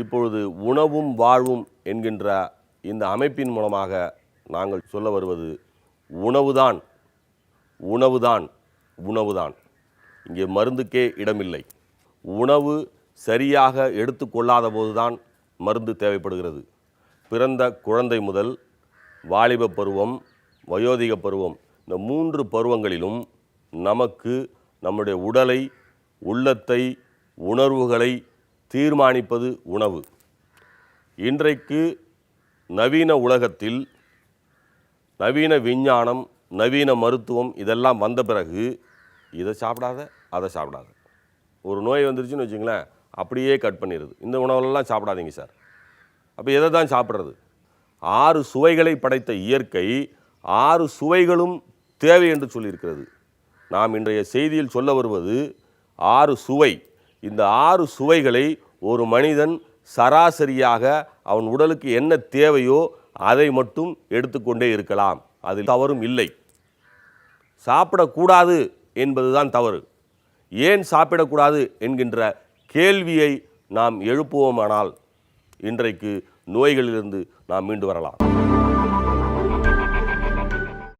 இப்பொழுது உணவும் வாழ்வும் என்கின்ற இந்த அமைப்பின் மூலமாக நாங்கள் சொல்ல வருவது உணவுதான் உணவுதான் உணவுதான். இங்கே மருந்துக்கே இடமில்லை. உணவு சரியாக எடுத்துக்கொள்ளாத போதுதான் மருந்து தேவைப்படுகிறது. பிறந்த குழந்தை முதல் வாலிப பருவம் வயோதிக பருவம் இந்த மூன்று பருவங்களிலும் நமக்கு நம்முடைய உடலை உள்ளத்தை உணர்வுகளை தீர்மானிப்பது உணவு. இன்றைக்கு நவீன உலகத்தில் நவீன விஞ்ஞானம் நவீன மருத்துவம் இதெல்லாம் வந்த பிறகு இதை சாப்பிடாத அதை சாப்பிடாத. ஒரு நோய் வந்துருச்சுன்னு வச்சுங்களேன் அப்படியே கட் பண்ணிடுது. இந்த உணவெல்லாம் சாப்பிடாதீங்க சார். அப்போ எதை தான் சாப்பிட்றது? ஆறு சுவைகளை படைத்த இயற்கை ஆறு சுவைகளும் தேவை என்று சொல்லியிருக்கிறது. நாம் இன்றைய செய்தியில் சொல்ல வருவது ஆறு சுவை. இந்த ஆறு சுவைகளை ஒரு மனிதன் சராசரியாக அவன் உடலுக்கு என்ன தேவையோ அதை மட்டும் எடுத்துக்கொண்டே இருக்கலாம். அதில் தவறும் இல்லை. சாப்பிடக்கூடாது என்பதுதான் தவறு. ஏன் சாப்பிடக்கூடாது என்கின்ற கேள்வியை நாம் எழுப்புவோமானால் இன்றைக்கு நோய்களிலிருந்து நாம் மீண்டு வரலாம்.